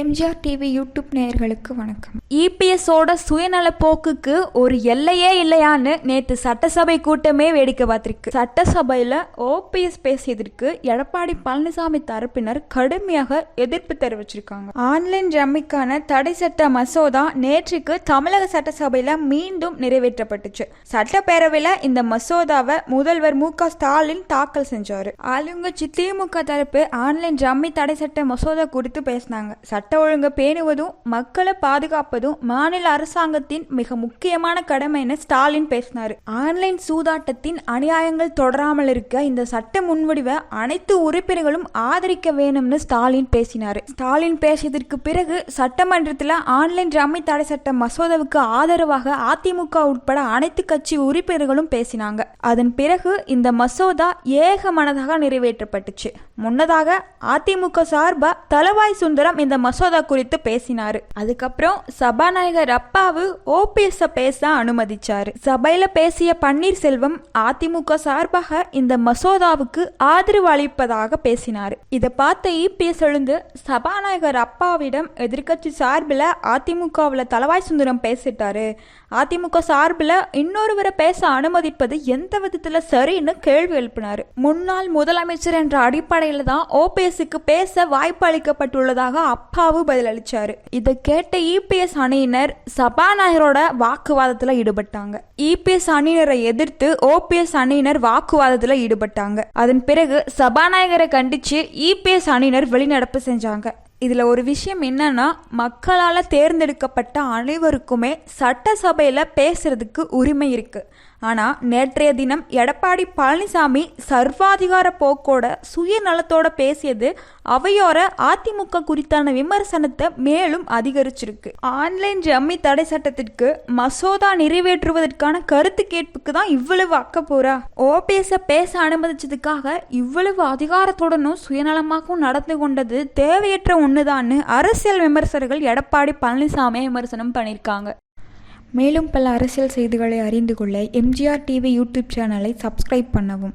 MGR TV YouTube நேயர்களுக்கு வணக்கம். இபிஎஸோட சுயநல போக்குக்கு ஒரு எல்லையே இல்லையான்னு நேற்று சட்டசபை கூட்டமே வேடிக்கை பார்த்துருக்கு. சட்டசபையில் ஓபிஎஸ் பேசியதற்கு எடப்பாடி பழனிசாமி தரப்பினர் கடுமையாக எதிர்ப்பு தெரிவிச்சிருக்காங்க. ஆன்லைன் ரம்மிக்கான தடை சட்ட மசோதா நேற்றுக்கு தமிழக சட்டசபையில் மீண்டும் நிறைவேற்றப்பட்டுச்சு. சட்டப்பேரவையில் இந்த மசோதாவை முதல்வர் மு க ஸ்டாலின் தாக்கல் செஞ்சார். ஆளுங்கட்சி திமுக தரப்பு ஆன்லைன் ரம்மி தடை சட்ட மசோதா குறித்து பேசினாங்க. சட்ட ஒழுங்கை பேணுவதும் மக்களை பாதுகாப்பதும் மாநில அரசாங்கத்தின் மிக முக்கியமான கடமைன்னு ஸ்டாலின் பேசினாரு. ஆன்லைன் சூதாட்டத்தின் அநியாயங்கள் தொடராமல் இருக்க இந்த சட்ட முன்வடிவை அனைத்து உறுப்பினர்களும் ஆதரிக்க வேணும்னு ஸ்டாலின் பேசினார். ஸ்டாலின் பேசியதற்கு பிறகு சட்டமன்றத்தில் ஆன்லைன் ரம்மை தடை சட்ட மசோதாவுக்கு ஆதரவாக அதிமுக உட்பட அனைத்து கட்சி உறுப்பினர்களும் பேசினாங்க. அதன் பிறகு இந்த மசோதா ஏகமனதாக நிறைவேற்றப்பட்டுச்சு. முன்னதாக அதிமுக சார்பா தலவாய் சுந்தரம் இந்த மசோதா மசோதா குறித்து பேசினாரு. அதுக்கப்புறம் சபாநாயகர் அப்பாவு ஓபிஎஸ் பேச அனுமதிச்சாரு. சபையில பேசிய பன்னீர்செல்வம் அதிமுக சார்பாக இந்த மசோதாவுக்கு ஆதரவு அளிப்பதாக பேசினாரு. இதை பார்த்த இபிஎஸ் எழுந்து சபாநாயகர் அப்பாவிடம் எதிர்க்கட்சி சார்பில் அதிமுகவில் தலவாய் சுந்தரம் பேசிட்டாரு. அதிமுக சார்பில் இன்னொருவரை பேச அனுமதிப்பது எந்த விதத்தில் சரின்னு கேள்வி எழுப்பினார். முன்னாள் முதலமைச்சர் என்ற அடிப்படையில் தான் ஓபிஎஸ்க்கு பேச வாய்ப்பு அளிக்கப்பட்டுள்ளதாக அப்பாவு பதிலளிச்சாரு. இதை கேட்ட இபிஎஸ் அணியினர் சபாநாயகரோட வாக்குவாதத்துல ஈடுபட்டாங்க. இபிஎஸ் அணியினரை எதிர்த்து ஓபிஎஸ் அணியினர் வாக்குவாதத்துல ஈடுபட்டாங்க. அதன் பிறகு சபாநாயகரை கண்டிச்சு இபிஎஸ் அணியினர் வெளிநடப்பு செஞ்சாங்க. இதில் ஒரு விஷயம் என்னன்னா மக்களால் தேர்ந்தெடுக்கப்பட்ட அனைவருக்குமே சட்டசபையில் பேசுறதுக்கு உரிமை இருக்கு. ஆனால் நேற்றைய தினம் எடப்பாடி பழனிசாமி சர்வாதிகார போக்கோட சுயநலத்தோட பேசியது அவையோர அதிமுக குறித்தான விமர்சனத்தை மேலும் அதிகரிச்சிருக்கு. ஆன்லைன் ஜம்மி தடை சட்டத்திற்கு மசோதா நிறைவேற்றுவதற்கான கருத்து கேட்புக்கு தான் இவ்வளவு அக்கப்போரா ஓபிஎஸ் பேச அனுமதிச்சதுக்காக இவ்வளவு அதிகாரத்துடனும் சுயநலமாகவும் நடந்து கொண்டது தேவையற்ற ஒண்ணுதான்னு அரசியல் விமர்சகர்கள் எடப்பாடி பழனிசாமியை விமர்சனம் பண்ணியிருக்காங்க மேலும் பல அரசியல் செய்திகளை அறிந்து கொள்ள எம்ஜிஆர் டிவி யூடியூப் சேனலை சப்ஸ்கிரைப் பண்ணவும்.